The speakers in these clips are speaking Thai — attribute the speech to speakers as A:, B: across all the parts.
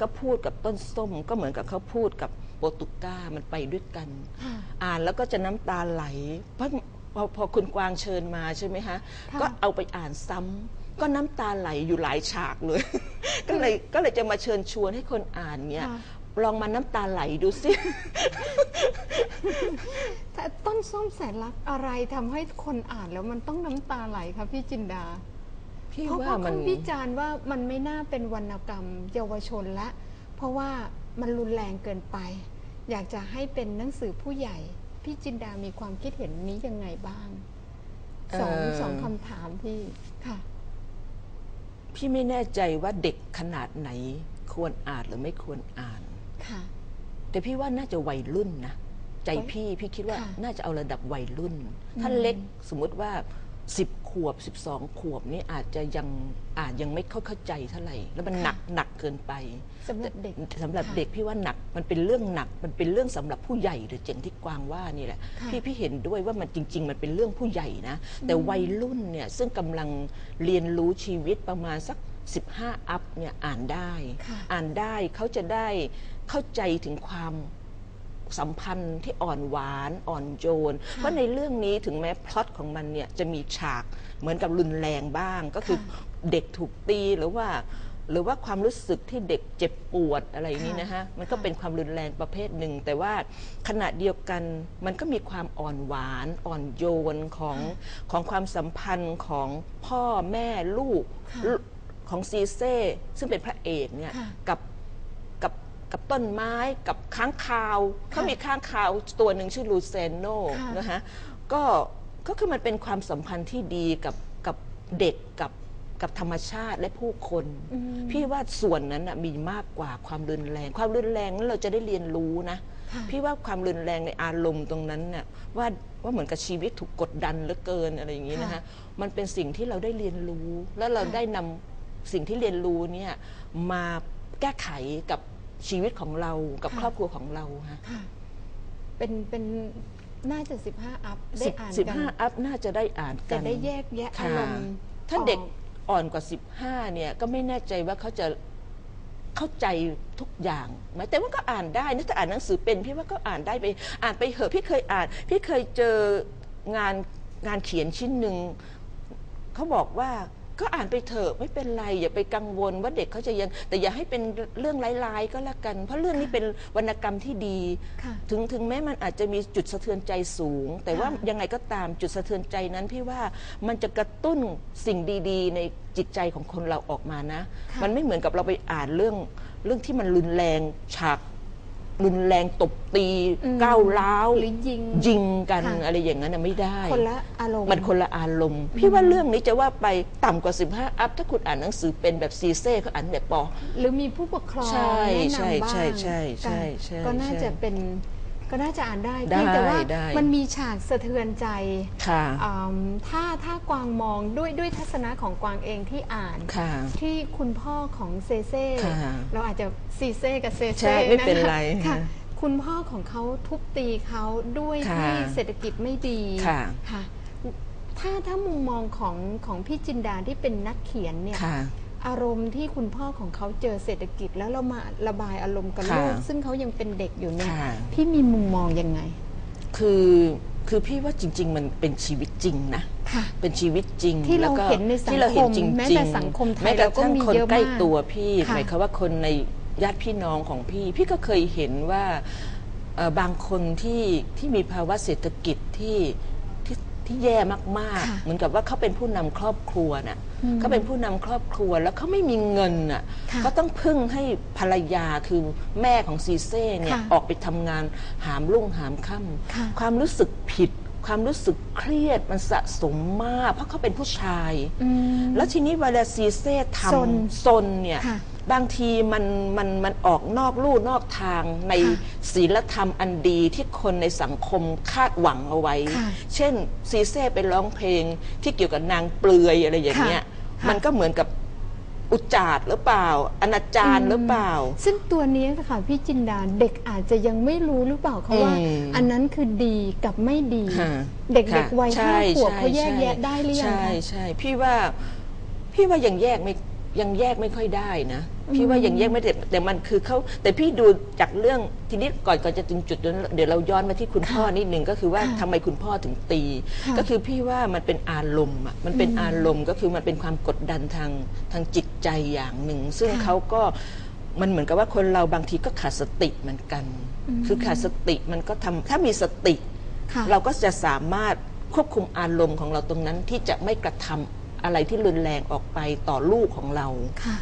A: ก็พูดกับต้นส้มก็เหมือนกับเขาพูดกับโปรตุก้ามันไปด้วยกัน อ่านแล้วก็จะน้ำตาไหลเพราะพอพอคุณกวางเชิญมาใช่ไหมคะ
B: ค่ะ
A: ก็เอาไปอ่านซ้ำก็น้ำตาไหลอยู่หลายฉากเลย ก็เลยก็เลยจะมาเชิญชวนให้คนอ่านเนี่ย
B: ค่ะ
A: ลองมาน้ำตาไหลดูสิ
B: แต่ต้นส้มแสนรักอะไรทำให้คนอ่านแล้วมันต้องน้ำตาไหลคะพี่จินดา
A: พี่
B: เพราะ
A: ว่า
B: ว่า
A: มัน
B: เขาวิจารณ์ว่ามันไม่น่าเป็นวรรณกรรมเยาวชนละ เพราะว่ามันรุนแรงเกินไป อยากจะให้เป็นหนังสือผู้ใหญ่ พี่จินดามีความคิดเห็นนี้ยังไงบ้างสอง
A: เอ่อ
B: สองคำถามพี่ค่ะ
A: พี่ไม่แน่ใจว่าเด็กขนาดไหนควรอ่านหรือไม่ควรอ่าน
B: ค่ะ
A: แต่พี่ว่าน่าจะวัยรุ่นนะ ใจ
B: วัย
A: พี่พี่คิดว่า
B: ค่ะ
A: น่าจะเอาระดับวัยรุ่น ถ้าเล็กสมมุติว่า 10 ขวบ 12 ขวบนี่อาจจะยังอาจยังไม่เข้าเข้าใจเท่าไหร่ แล้วมันหนักหนักเกินไป
B: สำหรับเด็ก
A: สำหรับ
B: ค่ะ
A: เด็กพี่ว่าหนักมันเป็นเรื่องหนักมันเป็นเรื่องสำหรับผู้ใหญ่หรือเจงที่กวางว่านี่แหละ
B: ค่ะ
A: พี่พี่เห็นด้วยว่ามันจริง ๆ มันเป็นเรื่องผู้ใหญ่นะ แต่วัยรุ่นเนี่ยซึ่งกำลังเรียนรู้ชีวิตประมาณสัก 15 อัพเนี่ยอ่านได้
B: ค่ะ
A: อ่านได้เขาจะได้เข้าใจถึงความ สัมพันธ์ที่อ่อนหวานอ่อนโยน เพราะในเรื่องนี้ถึงแม้พล็อตของมันเนี่ยจะมีฉากเหมือนกับรุนแรงบ้าง ก็คือ
B: ค่ะ
A: เด็กถูกตีหรือว่า หรือว่าความรู้สึกที่เด็กเจ็บปวดอะไรอย่างนี้
B: ค่ะ
A: นะฮะมันก็
B: ค่ะ
A: เป็นความรุนแรงประเภทหนึ่ง แต่ว่าขณะเดียวกันมันก็มีความอ่อนหวานอ่อนโยนของของความสัมพันธ์ของพ่อแม่ลูก
B: ค่ะ
A: ลูกของซีเซ่ซึ่งเป็นพระเอกเนี่ย
B: ค่ะ
A: กับ กับกับต้นไม้กับค้างคาวเขามีค้างคาวตัวหนึ่งชื่อลูเซนโน
B: ค่ะ
A: นะฮะก็ก็คือมันเป็นความสัมพันธ์ที่ดีกับกับเด็กกับกับธรรมชาติและผู้คน
B: อืม
A: พี่ว่าส่วนนั้นนะมีมากกว่าความรุนแรง ความรุนแรงนั้นเราจะได้เรียนรู้นะ
B: ค่ะ
A: พี่ว่าความรุนแรงในอารมณ์ตรงนั้นน่ะว่าว่าเหมือนกับชีวิตถูกกดดันเหลือเกินอะไรอย่างนี้นะ
B: ค่ะ
A: ฮะมันเป็นสิ่งที่เราได้เรียนรู้ แล้วเรา
B: ค่ะ
A: ได้นำสิ่งที่เรียนรู้เนี่ยมาแก้ไขกับ ชีวิตของเรากับครอบครัวของเราฮะ
B: ค่ะ เป็นเป็นน่าจะสิบห้าอัพได้
A: สิบ
B: อ่าน
A: สิบ
B: กัน
A: ห้าอัพน่าจะได้อ่านกั
B: จะ
A: น
B: ได้แยกแยะอา
A: ค่ะ
B: รมณ์
A: ถ้า
B: ออ
A: เด็กอ่อนกว่า 15 เนี่ย ก็ไม่แน่ใจว่าเขาจะเข้าใจทุกอย่างไหมแต่ว่าก็อ่านได้นะถ้าอ่านหนังสือเป็นพี่ว่าก็อ่านได้ไป อ่านไปเหอะพี่เคยอ่าน พี่เคยเจองานงานเขียนชิ้นหนึ่งเขาบอกว่า ก็อ่านไปเถอะไม่เป็นไรอย่าไปกังวลว่าเด็กเขาจะยัง แต่อย่าให้เป็นเรื่องร้ายๆก็แล้วกัน เพราะเรื่องนี้เป็นวรรณกรรมที่ดี
B: ค่ะ
A: ถึงถึงแม้มันอาจจะมีจุดสะเทือนใจสูง แต่ว่า
B: ค่ะ
A: ยังไงก็ตามจุดสะเทือนใจนั้นพี่ว่ามันจะกระตุ้นสิ่งดีๆ ในจิตใจของคนเราออกมานะ
B: ค่ะ
A: มันไม่เหมือนกับเราไปอ่านเรื่องเรื่องที่มันรุนแรงฉาก รุนแรงตบตี
B: อืม
A: ก้าวร้าว
B: หรือยิง
A: ยิงกัน
B: ค่ะ
A: อะไรอย่างนั้นนะไม่ได้
B: คนละอารมณ์
A: มันคนละอารมณ์ พี่ว่าเรื่องนี้จะว่าไปต่ำกว่า 15 อัพ ถ้าคุณอ่านหนังสือเป็นแบบซีเซ่เขาอ่านแบบปอ
B: หรือมีผู้ปกครอง
A: ใช่
B: แนะ
A: ใช่
B: นำบ้าง
A: ใช่ใช่ใช่
B: ค่ะ
A: ใช่
B: ก็น่า
A: ใช่
B: จะเป็น ก็น่าจะอ่านได้
A: ได้
B: เพียงแต่ว่า
A: ได้
B: มันมีฉากสะเทือนใจ
A: ค่ะ
B: อืมถ้าถ้ากวางมองด้วยด้วยทัศนะของกวางเองที่อ่าน
A: ค่ะ
B: ที่คุณพ่อของเซเซ่
A: ค่ะ
B: เราอาจจะซีเซ่กับเซ
A: ใช่
B: เซ่
A: ไม่เป็น
B: นะคะ
A: ไร
B: ค่ะ
A: ค่ะ
B: คุณพ่อของเขาทุบตีเขาด้วย
A: ค่ะ
B: ที่เศรษฐกิจไม่ดี
A: ค่ะ
B: ค่ะ ถ้าถ้ามุมมองของของพี่จินดาที่เป็นนักเขียนเนี่ย
A: ค่ะ
B: อารมณ์ที่คุณพ่อของเขาเจอเศรษฐกิจ แล้วเรามาระบายอารมณ์กับ
A: ค่ะ
B: ลูกซึ่งเขายังเป็นเด็กอยู่เนี่ย
A: ค่ะ
B: พี่มีมุมมองยังไง
A: คือคือพี่ว่าจริง ๆ มันเป็นชีวิตจริงนะ
B: ค่ะ
A: เป็นชีวิตจริง
B: ที่เรา
A: แล้วก็
B: เห็นในสังคม
A: ที่เราเห็นจริงๆ
B: แม้แต่สังคมไทย
A: แม้กระทั่ง
B: เราก็มี
A: คน
B: เยอะมาก
A: ใกล้ตัวพี่
B: ค่ะ
A: หมายความว่าคนในญาติพี่น้องของพี่ พี่ก็เคยเห็นว่าเอ่อบางคนที่ที่มีภาวะเศรษฐกิจที่ ที่ที่แย่มาก
B: ค่ะ
A: ๆเหมือนกับว่าเขาเป็นผู้นำครอบครัวน่ะ
B: อืม
A: เขาเป็นผู้นำครอบครัวแล้วเขาไม่มีเงินน่ะ
B: ค่ะ
A: เขาต้องพึ่งให้ภรรยาคือแม่ของซีเซ่เนี่ย
B: ค่ะ
A: ออกไปทำงานหามรุ่งหามค่
B: ค่ะำ
A: ความรู้สึกผิด ความรู้สึกเครียดมันสะสมมาก เพราะเขาเป็นผู้ชาย
B: อืม
A: แล้วทีนี้เวลาซีเซ่ท
B: ซนำ
A: ซนเนี่ย
B: ค่ะ
A: บางทีมันมันมันออกนอกลู่นอกทางใน
B: ค่ะ
A: ศีลธรรมอันดีที่คนในสังคมคาดหวังเอาไว้
B: ค่ะ
A: เช่นซีเซ่ไปร้องเพลงที่เกี่ยวกับนางเปลือยอะไรอย่างเงี้ย
B: ค่ะ
A: มันก็เหมือนกับอุจจาดหรือเปล่า อนาจารหรือเปล่า
B: ซึ่งตัวนี้ค่ะพี่จินดาเด็กอาจจะยังไม่รู้หรือเปล่าเขาว่า
A: อืม
B: อันนั้นคือดีกับไม่ดี
A: ค่ะ
B: เด็
A: ค่ะ
B: กๆวัย
A: ใช่
B: ห้าขวบ
A: ใช่
B: เขาแยก
A: ใช่
B: แยะได้หรือยัง
A: ใช่
B: คะ
A: ใช่พี่ว่าพี่ว่ายังแยกไม่ ยังแยกไม่ค่อยได้นะ พี่ว่ายังแยกไม่ได้แต่มันคือเขาแต่พี่ดูจากเรื่องทีนี้ก่อนก่อนจะถึงจุดนั้นเดี๋ยวเราย้อนมาที่คุณพ่อนิดนึงก็คือว่า
B: ค่ะ
A: ทำไมคุณพ่อถึงตี
B: ค่ะ
A: ก็คือพี่ว่ามันเป็นอารมณ์อะมันเป็นอารมณ์ก็คือมันเป็นความกดดันทางทางจิตใจอย่างหนึ่ง ซึ่ง
B: ค่ะ
A: เขาก็มันเหมือนกับว่าคนเราบางทีก็ขาดสติเหมือนกัน
B: อืม
A: คือขาดสติมันก็ทำถ้ามีสติ
B: ค่ะ
A: เราก็จะสามารถควบคุมอารมณ์ของเราตรงนั้นที่จะไม่กระทำ อะไรที่รุนแรงออกไปต่อลูกของเรา
B: ค่ะ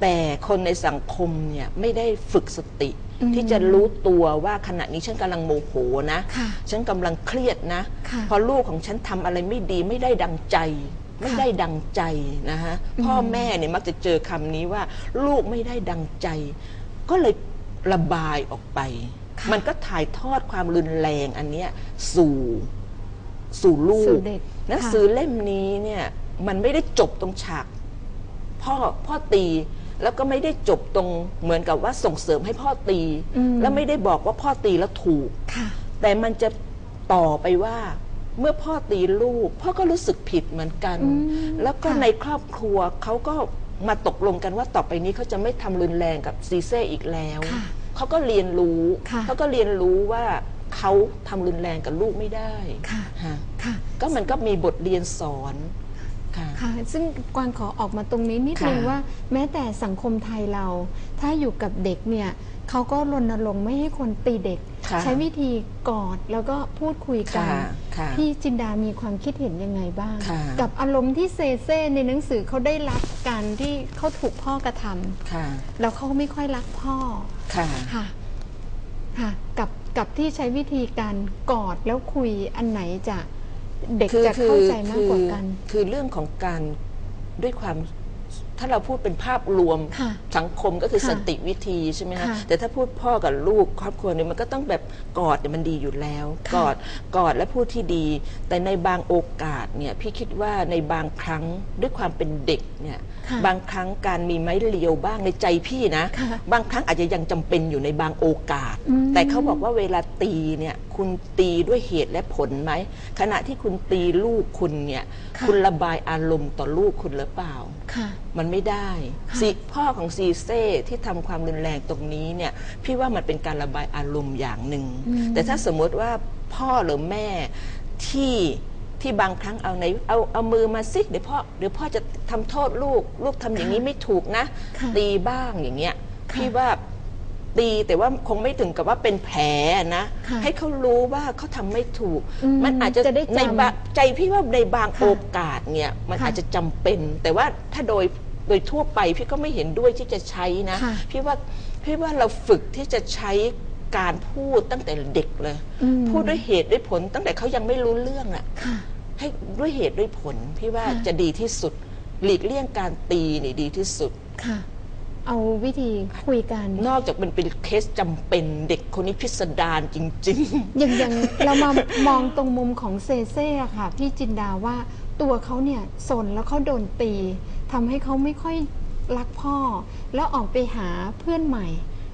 A: แต่คนในสังคมเนี่ยไม่ได้ฝึกสติ
B: อืม
A: ที่จะรู้ตัวว่าขณะนี้ฉันกำลังโมโหนะ
B: ค่ะ
A: ฉันกำลังเครียดนะ
B: ค่ะ
A: พอลูกของฉันทำอะไรไม่ดีไม่ได้ดังใจไม่ได้ดังใจนะฮะ
B: อืม
A: พ่อแม่เนี่ยมักจะเจอคำนี้ว่า ลูกไม่ได้ดังใจ ก็เลยระบายออกไป
B: ค่ะ
A: มันก็ถ่ายทอดความรุนแรงอันเนี้ยสู่สู่ลู
B: สู่
A: ก
B: เด็ก
A: หนัง
B: ค่ะ
A: สือเล่มนี้เนี่ย มันไม่ได้จบตรงฉาก พ่อพ่อตีแล้วก็ไม่ได้จบตรงเหมือนกับว่าส่งเสริมให้พ่อตี
B: อืม
A: แล้วไม่ได้บอกว่าพ่อตีแล้วถูก
B: ค่ะ
A: แต่มันจะต่อไปว่า เมื่อพ่อตีลูก พ่อก็รู้สึกผิดเหมือนกัน
B: อืม
A: แล้วก็
B: ค่ะ
A: ในครอบครัวเขาก็มาตกลงกันว่าต่อไปนี้เขาจะไม่ทำรุนแรงกับซีเซ่อีกแล้ว
B: ค่ะ
A: เขาก็เรียนรู้
B: ค่ะ
A: เขาก็เรียนรู้ว่าเขาทำรุนแรงกับลูกไม่ได้
B: ค่ะ
A: ฮะ
B: ค่ะ
A: ก็มันก็มีบทเรียนสอน ค่ะ
B: ค่ะซึ่งกวางขอออกมาตรงนี้นิด
A: ค่ะ
B: นึงว่าแม้แต่สังคมไทยเรา ถ้าอยู่กับเด็กเนี่ยเขาก็รณรงค์ไม่ให้คนตีเด็ก
A: ค่ะ
B: ใช้วิธีกอดแล้วก็พูดคุยกัน
A: ค่ะค่ะ
B: พี่จินดามีความคิดเห็นยังไงบ้าง
A: ค่ะ
B: กับอารมณ์ที่เซเซ่ในหนังสือเขาได้รับการที่เขาถูกพ่อกระทำ
A: ค่ะ
B: แล้วเขาไม่ค่อยรักพ่อ
A: ค่ะ
B: ค่ะค่ะกับกับที่ใช้วิธีการกอดแล้วคุยอันไหนจะ เด็กจะเข้าใจมากกว่ากัน
A: คือคือเรื่องของการด้วยความถ้าเราพูดเป็นภาพรวม
B: ค่ะ
A: สังคมก็คือ
B: ค่ะ
A: สันติวิธีใช่ไหมคะ
B: ค่ะ
A: แต่ถ้าพูดพ่อกับลูกครอบครัวเนี่ยมันก็ต้องแบบกอดเนี่ยมันดีอยู่แล้ว
B: ค่ะ
A: กอดกอดและพูดที่ดี แต่ในบางโอกาสเนี่ยพี่คิดว่าในบางครั้งด้วยความเป็นเด็กเนี่ย
B: ค่ะ
A: บางครั้งการมีไม้เรียวบ้างในใจพี่นะ
B: ค่ะ
A: บางครั้งอาจจะยังจำเป็นอยู่ในบางโอกาส
B: อืม
A: แต่เขาบอกว่าเวลาตีเนี่ยคุณตีด้วยเหตุและผลไหมขณะที่คุณตีลูกคุณเนี่ย
B: ค่ะ
A: คุณระบายอารมณ์ต่อลูกคุณหรือเปล่า
B: ค่ะ
A: มันไม่ได้
B: ค่ะ
A: สิพ่อของซีเซ่ที่ทำความรุนแรงตรงนี้เนี่ยพี่ว่ามันเป็นการระบายอารมณ์อย่างหนึ่ง
B: อืม
A: แต่ถ้าสมมติว่าพ่อหรือแม่ที่ ที่บางครั้งเอาในเอาเอามือมาสิเดี๋ยวพ่อเดี๋ยวพ่อจะทำโทษลูก ลูกทำอย่างนี้ไม่ถูกนะ
B: ค่ะ
A: ตีบ้างอย่างเงี้ย
B: ค่ะ
A: พี่ว่าตีแต่ว่าคงไม่ถึงกับว่าเป็นแผลนะ
B: ค่ะ
A: ให้เขารู้ว่าเขาทำไม่ถูก
B: อืม
A: มันอาจจะ
B: จะได้จำ
A: ในบางใจพี่ว่าในบาง
B: ค่ะ
A: โอกาสเนี่ยมัน
B: ค่ะ
A: อาจจะจำเป็น แต่ว่าถ้าโดยโดยทั่วไปพี่ก็ไม่เห็นด้วยที่จะใช้นะ
B: ค่ะ
A: พี่ว่าพี่ว่าเราฝึกที่จะใช้ การพูดตั้งแต่เด็กเลย
B: อืม
A: พูดด้วยเหตุด้วยผล ตั้งแต่เขายังไม่รู้เรื่องอะ
B: ค่ะ
A: ให้ด้วยเหตุด้วยผลพี่ว่า
B: ค่ะ
A: จะดีที่สุด หลีกเลี่ยงการตีนี่ดีที่สุด
B: ค่ะ เอาวิธีคุยกัน
A: นอกจากมันเป็นเคสจำเป็นเด็กคนนี้พิสดารจริง
B: อย่างอย่างเรามามองตรงมุมของเซเซ่อะค่ะ พี่จินดาว่าตัวเขาเนี่ยสนแล้วเขาโดนตีทำให้เขาไม่ค่อยรักพ่อ แล้วออกไปหาเพื่อนใหม่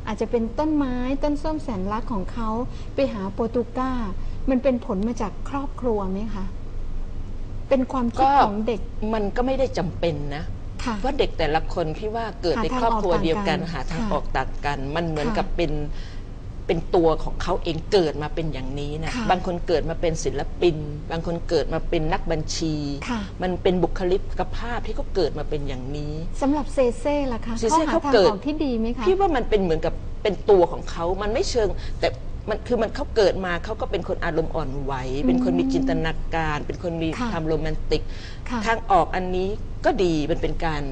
B: อาจจะเป็นต้นไม้ต้นส้มแสนรักของเขาไปหาโปรตุกามันเป็นผลมาจากครอบครัวไหมคะเป็นความคิด
A: ก็
B: ของเด็ก
A: ๆมันก็ไม่ได้จำเป็นนะ
B: ค่ะ
A: เพราะเด็กแต่ละคนพี่ว่าเกิด
B: หา
A: ใน
B: ทาง
A: ครอบครัว
B: ออกต่าง
A: เดียวกัน
B: กัน
A: หาทาง
B: ค่ะ
A: ออกต่างกัน มันเหมือน
B: ค่ะ
A: กับเป็นเป็นตัวของเขาเองเกิดมาเป็นอย่างนี้นะ
B: ค่ะ
A: บางคนเกิดมาเป็นศิลปิน บางคนเกิดมาเป็นนักบัญชี
B: ค่ะ
A: มันเป็นบุคลิกภาพที่เขาเกิดมาเป็นอย่างนี้
B: สำหรับเซเซ่ล่ะคะ
A: เซ
B: เขา
A: เซ่
B: หา
A: เขา
B: ทาง
A: เกิด
B: ออกที่ดีไหมคะ
A: พี่ว่ามันเป็นเหมือนกับ เป็นตัวของเขา มันไม่เชิง แต่มันคือมันเขาเกิดมาเขาก็เป็นคนอารมณ์อ่อนไหว เป็นคนมีจินตนาการ เป็นคนมี
B: ค่ะ
A: ความโรแมนติก
B: ค่ะ
A: ทางออกอันนี้ก็ดี มันเป็นการ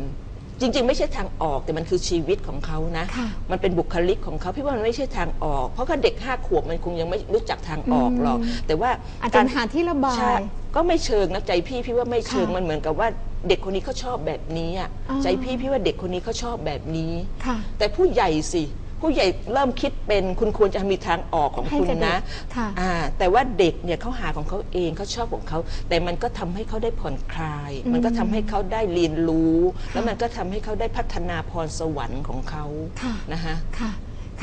A: จริง ๆ ไม่ใช่ทางออกแต่มันคือชีวิตของเขานะ
B: ค่ะ
A: มันเป็นบุคลิกของเขาพี่ว่ามันไม่ใช่ทางออก เพราะก็เด็กห้าขวบมันคงยังไม่รู้จักทางออกหรอก
B: อืม
A: แต่ว่า
B: อาจจะหาที่ระบาย
A: ใช่ก็ไม่เชิงนะใจพี่พี่ว่าไม่เชิง
B: ค่ะ
A: มันเหมือนกับว่าเด็กคนนี้เขาชอบแบบนี้อะ
B: อ่า
A: ใจพี่พี่ว่าเด็กคนนี้เขาชอบแบบนี้
B: ค่ะ
A: แต่ผู้ใหญ่สิ ผู้ใหญ่เริ่มคิดเป็นคุณควรจะมีทางออกของ
B: ให้
A: คุณ
B: กับเด็ก
A: นะ
B: ค่ะ
A: อ่าแต่ว่าเด็กเนี่ยเขาหาของเขาเองเขาชอบของเขาแต่มันก็ทำให้เขาได้ผ่อนคลาย
B: อืม
A: มันก็ทำให้เขาได้เรียนรู้
B: ค่ะ
A: แล้วมันก็ทำให้เขาได้พัฒนาพรสวรรค์ของเขา
B: ค่ะ
A: นะคะ
B: ค่ะ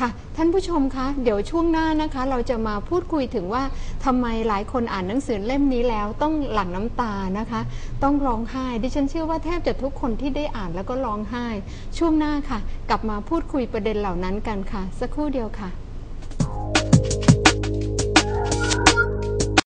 B: ค่ะ ท่านผู้ชมคะ เดี๋ยวช่วงหน้านะคะ เราจะมาพูดคุยถึงว่าทำไมหลายคนอ่านหนังสือเล่มนี้แล้วต้องหลั่งน้ำตานะคะ ต้องร้องไห้ ดิฉันเชื่อว่าแทบจะทุกคนที่ได้อ่านแล้วก็ร้องไห้ ช่วงหน้าค่ะ กลับมาพูดคุยประเด็นเหล่านั้นกันค่ะ สักครู่เดียวค่ะ